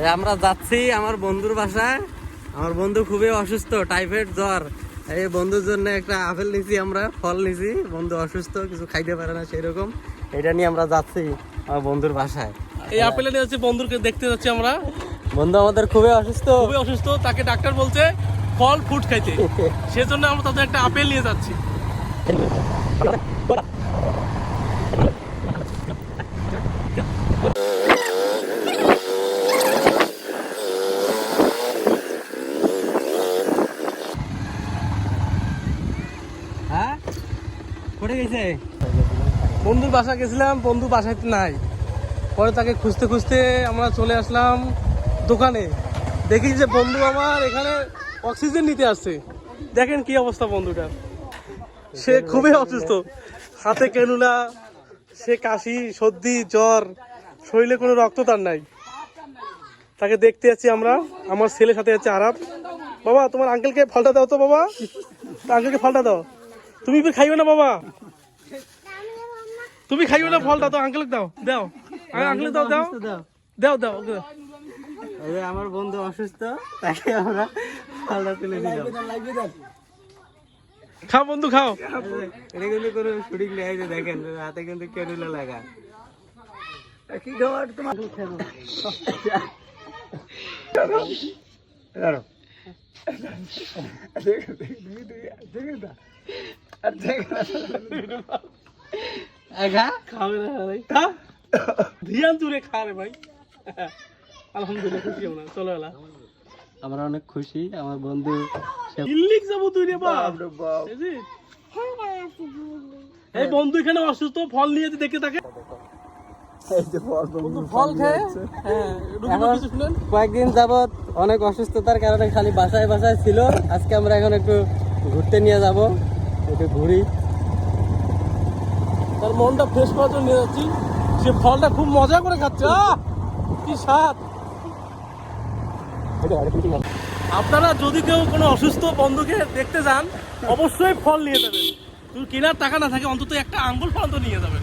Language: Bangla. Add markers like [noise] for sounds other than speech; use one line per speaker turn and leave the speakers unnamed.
এই আমরা যাচ্ছি আমার বন্ধুর বাসায়। আমার বন্ধু খুবই অসুস্থ টাইফয়েড জ্বর। এই বন্ধুর জন্য একটা আপেল নিছি আমরা ফল নিছি। বন্ধু অসুস্থ কিছু খাইতে পারে না সেই রকম এটা নিয়ে আমরা যাচ্ছি আমার বন্ধুর বাসায়।
এই আপেল নিয়ে হচ্ছে বন্ধুকে দেখতে যাচ্ছি আমরা।
বন্ধু আমাদের খুবই অসুস্থ।
খুবই অসুস্থ তাকে ডাক্তার বলছে ফল ফ্রুট খাইতে। [laughs] সেজন্য আমরা তাদের একটা আপেল নিয়ে যাচ্ছি।
হ্যাঁ? গেছে?
বন্ধুর বাসা গেছিলাম, বন্ধু বাসাতে নাই। পরে তাকে খুঁজতে খুঁজতে আমরা চলে আসলাম দোকানে। দেখি যে বন্ধু আমার এখানে অক্সিজেন নিতে আসছে। দেখেন কি অবস্থা বন্ধুটার। সে খুবই অসুস্থ। হাতে কেনুলা, সে কাশি, সর্দি, জ্বর, শরীরে কোনো রক্ত তার নাই। তাকে দেখতে যাচ্ছি আমরা, আমার ছেলের সাথে যাচ্ছে আরাপ। বাবা, তোমার আঙ্কেলকে ফলটা দাও তো বাবা। আঙ্কেলকে ফলটা দাও। তুমি খাইবে না বাবা? তুমি খাইও না ফলটা, তো আঙ্কেল দাও। দাও। আঙ্কেল দাও দাও। দাও দাও
আমার বন্ধু অসুস্থ, তাকে আমরা ফলটা তুলে দিলাম।
খাও বন্ধু খাও।
এটা কিন্তু কোনো শুটিং নেই যে দেখেন হাতে কিন্তু কেনুলা লাগা। এগা
খাবে না ভাই খা ধিয়ান তুলে রে ভাই। খুশি আমরা চলো এলা।
আমরা অনেক খুশি আমার বন্ধু
দিল্লিক যাব তুই রে বাপ। এই যে। এই বন্ধু এখানে অসুস্থ ফল নিয়ে দেখে খেয়ে? হ্যাঁ
কয়েকদিন যাবত অনেক অসুস্থতার কারণে খালি বাসায় বাসায় ছিল। আজকে আমরা এখন একটু ঘুরতে নিয়ে যাব একটু ঘুরি।
তার মনটা ফ্রেশ করার জন্য নিয়ে যাচ্ছি। সে ফলটা খুব মজা করে খাচ্ছে! কি স্বাদ। আপনারা যদি কেউ কোনো অসুস্থ বন্ধুকে দেখতে যান, অবশ্যই ফল নিয়ে যাবেন। কেনার টাকা না থাকে, অন্তত একটা আঙ্গুল ফল তো নিয়ে যাবেন।